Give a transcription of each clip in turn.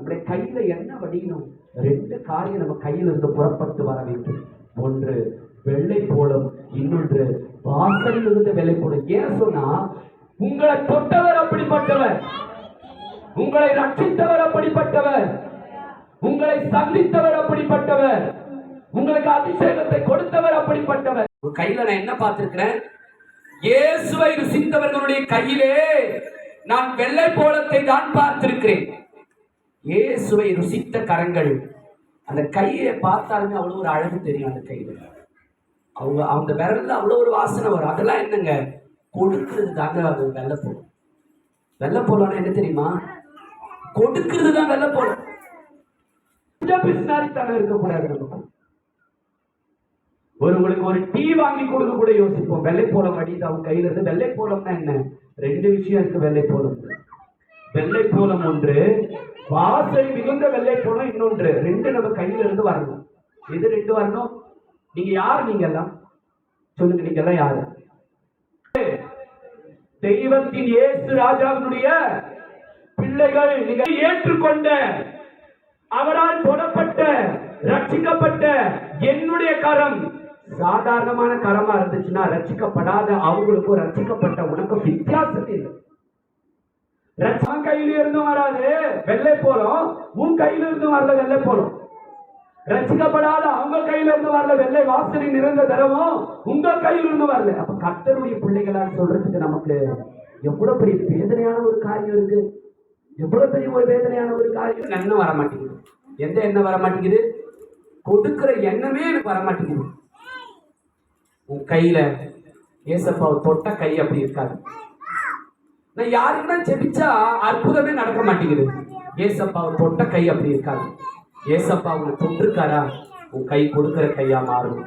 நம்முடைய கையில என்ன வடியணும் ரெண்டு காரியம் நம்ம கையில இருந்து புறப்பட்டு வர வேண்டும். ஒன்று வெள்ளை போலும் இன்னொன்று வாசலில் இருந்து வெள்ளை போலும் ஏன் சொன்னா உங்களை தொட்டவர் அப்படிப்பட்டவர். உங்களை ரட்சித்தவர் அப்படிப்பட்டவர். உங்களை சந்தித்தவர் அப்படிப்பட்டவர். உங்களுக்கு அபிஷேகத்தை கொடுத்தவர் அப்படிப்பட்டவர். கையில நான் என்ன பார்த்திருக்கிறேன்? இயேசுவை ருசித்தவர்களுடைய கையிலே நான் வெள்ளை போலத்தை தான் பார்த்திருக்கிறேன். இயேசுவை ருசித்த கரங்கள். அந்த கையை பார்த்தாலுமே அவ்வளோ ஒரு அழகு தெரியும் அந்த கையில். அவங்க அந்த விரல்ல அவ்வளோ ஒரு வாசனை வரும். அதெல்லாம் என்னங்க? கொடுக்கிறது தாங்க அது வெள்ளை வெள்ளப்போலம்னா வெள்ளை என்ன தெரியுமா? கொடுக்கிறது தான் வெள்ளை போலம் பிசினாரித்தனம் இருக்கக்கூடாது நமக்கு ஒரு ஒரு டீ வாங்கி கொடுக்க கூட யோசிப்போம். வெள்ளை போலம் அடிது அவங்க கையில இருந்து வெள்ளை போலம்னா என்ன? ரெண்டு விஷயம் இருக்கு வெள்ளை போலம் வெள்ளை போலம் ஒன்று. வாசல் மிகுந்த வெள்ளை போலம் இன்னொன்று. ரெண்டு நம்ம கையில இருந்து வரணும். எது ரெண்டு வரணும்? நீங்க யார் நீங்க எல்லாம் சொல்லுங்க நீங்க எல்லாம் யாரு? தெய்வத்தின் இயேசு ராஜாவினுடைய பிள்ளைகள் நீங்க ஏற்றுக்கொண்ட அவரால் தொடப்பட்ட ரட்சிக்கப்பட்ட என்னுடைய கரம். சாதாரணமான கரமா இருந்துச்சுன்னா ரட்சிக்கப்படாத அவங்களுக்கும் ரட்சிக்கப்பட்ட உனக்கும் வித்தியாசம் இல்லை. ரட்சம் கையில இருந்து வராது வெள்ளை போலும். உன் கையில இருந்து வரல வெள்ளை போலும். ரசிக்கப்படாத அவங்க கையில இருந்து வரல வெள்ளை வாசனை நிறைந்த தரமும் உங்க கையில இருந்து வரல. அப்ப கர்த்தருடைய பிள்ளைகளான்னு சொல்றதுக்கு நமக்கு எவ்வளவு பெரிய வேதனையான ஒரு காரியம் இருக்கு? எவ்வளவு பெரிய ஒரு வேதனையான ஒரு காரியம்? எண்ணம் வர மாட்டேங்குது எந்த எண்ணம் வர மாட்டேங்குது கொடுக்கிற எண்ணமே எனக்கு வர மாட்டேங்குது உன் கையில ஏசப்பாவை தொட்ட கை அப்படி இருக்காது. நான் யாருக்குன்னா ஜெபிச்சா அற்புதமே நடக்க மாட்டேங்குது. ஏசப்பா தொட்ட கை அப்படி இருக்காது. ஏசப்பா உன்னை தொட்டிருக்காரா? உன் கை கொடுக்கிற கையா மாறும்.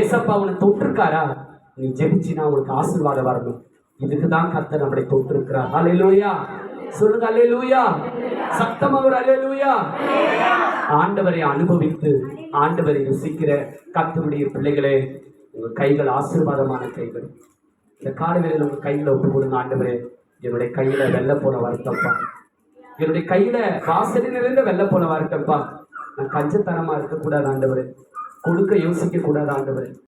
ஏசப்பா உன்னை தொட்டிருக்காரா? நீ ஜெபிச்சினா உனக்கு ஆசீர்வாதம் வரணும். இதுக்கு தான் கத்த நம்மளை தொட்டிருக்கிறார். அலையலூயா சொல்லுங்க லூயா சத்தம் அவர் அலையலூயா ஆண்டவரை அனுபவித்து ஆண்டவரை ருசிக்கிற கத்தருடைய பிள்ளைகளே உங்க கைகள் ஆசீர்வாதமான கைகள். இந்த காலவேளையில் உங்க கைகளை ஒப்பு கொடுங்க ஆண்டவரே. என்னுடைய கையில வெள்ள போன வருத்தப்பா என்னுடைய கையில வாசலில் இருந்து வெள்ள போன வருத்தப்பா நான் கஞ்சத்தனமா இருக்கக்கூடாது ஆண்டவர். கொடுக்க யோசிக்க கூடாது ஆண்டவர்.